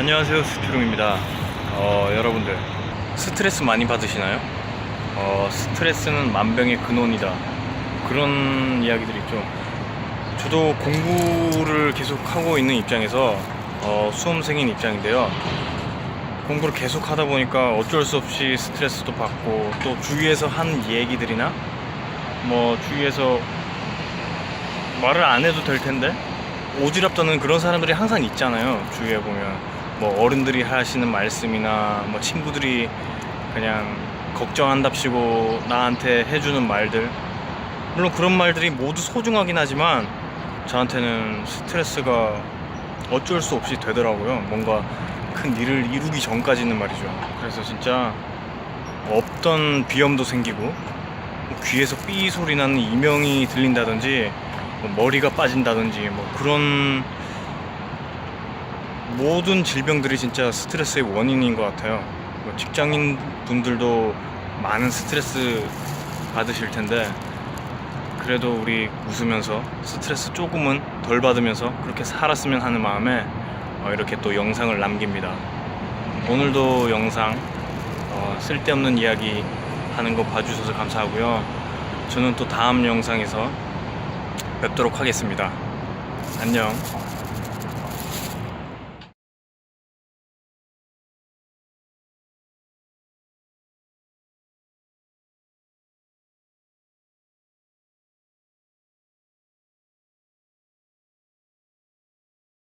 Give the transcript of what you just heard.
안녕하세요 수피롱입니다. 어, 여러분들 스트레스 많이 받으시나요? 어, 스트레스는 만병의 근원이다. 그런 이야기들이 있죠 저도 공부를 계속 하고 있는 입장에서 어, 수험생인 입장인데요. 공부를 계속 하다 보니까 어쩔 수 없이 스트레스도 받고 또 주위에서 한 얘기들이나 뭐 주위에서 말을 안 해도 될 텐데 오지랖 떠는 그런 사람들이 항상 있잖아요 주위에 보면 뭐 어른들이 하시는 말씀이나 뭐 친구들이 그냥 걱정한답시고 나한테 해주는 말들. 물론 그런 말들이 모두 소중하긴 하지만 저한테는 스트레스가 어쩔 수 없이 되더라고요. 뭔가 큰 일을 이루기 전까지는 말이죠. 그래서 진짜 없던 비염도 생기고 뭐 귀에서 삐 소리 나는 이명이 들린다든지 뭐 머리가 빠진다든지 뭐 그런 모든 질병들이 진짜 스트레스의 원인인 것 같아요. 뭐 직장인 분들도 많은 스트레스 받으실 텐데 그래도 우리 웃으면서 스트레스 조금은 덜 받으면서 그렇게 살았으면 하는 마음에 어, 이렇게 또 영상을 남깁니다. 오늘도 영상 어, 쓸데없는 이야기 하는 거 봐주셔서 감사하고요. 저는 또 다음 영상에서 뵙도록 하겠습니다. 안녕.